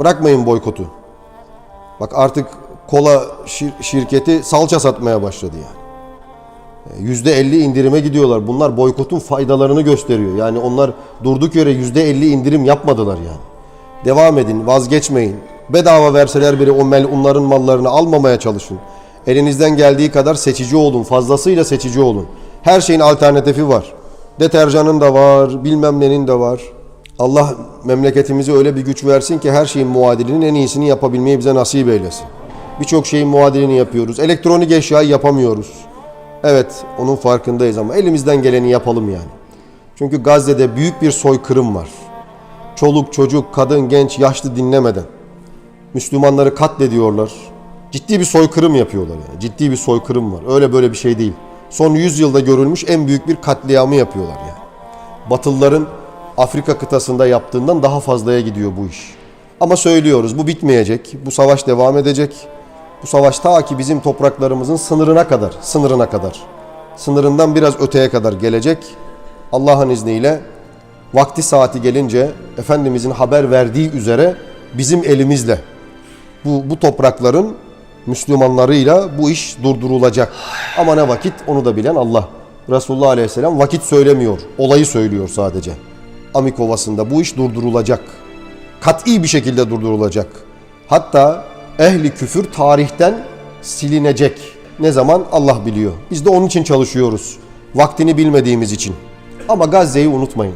Bırakmayın boykotu. Bak artık kola şir- şirketi salça satmaya başladı yani. %50 indirime gidiyorlar. Bunlar boykotun faydalarını gösteriyor. Yani onlar durduk yere %50 indirim yapmadılar yani. Devam edin, vazgeçmeyin. Bedava verseler bile o melunların mallarını almamaya çalışın. Elinizden geldiği kadar seçici olun, fazlasıyla seçici olun. Her şeyin alternatifi var. Deterjanın da var, bilmem nenin de var. Allah memleketimize öyle bir güç versin ki her şeyin muadilinin en iyisini yapabilmeyi bize nasip eylesin. Birçok şeyin muadilini yapıyoruz. Elektronik eşyayı yapamıyoruz. Evet, onun farkındayız ama elimizden geleni yapalım yani. Çünkü Gazze'de büyük bir soykırım var. Çoluk, çocuk, kadın, genç, yaşlı dinlemeden. Müslümanları katlediyorlar. Ciddi bir soykırım yapıyorlar yani. Ciddi bir soykırım var. Öyle böyle bir şey değil. Son 100 yılda görülmüş en büyük bir katliamı yapıyorlar yani. Batılıların Afrika kıtasında yaptığından daha fazlaya gidiyor bu iş. Ama söylüyoruz bu bitmeyecek. Bu savaş devam edecek. Bu savaş ta ki bizim topraklarımızın sınırına kadar, sınırına kadar, sınırından biraz öteye kadar gelecek. Allah'ın izniyle vakti saati gelince Efendimizin haber verdiği üzere bizim elimizle bu, bu toprakların Müslümanlarıyla bu iş durdurulacak. Ama ne vakit onu da bilen Allah. Resulullah Aleyhisselam vakit söylemiyor. Olayı söylüyor sadece. Amik Ovası'nda bu iş durdurulacak. Kat'i bir şekilde durdurulacak. Hatta ehli küfür tarihten silinecek. Ne zaman Allah biliyor. Biz de onun için çalışıyoruz. Vaktini bilmediğimiz için. Ama Gazze'yi unutmayın.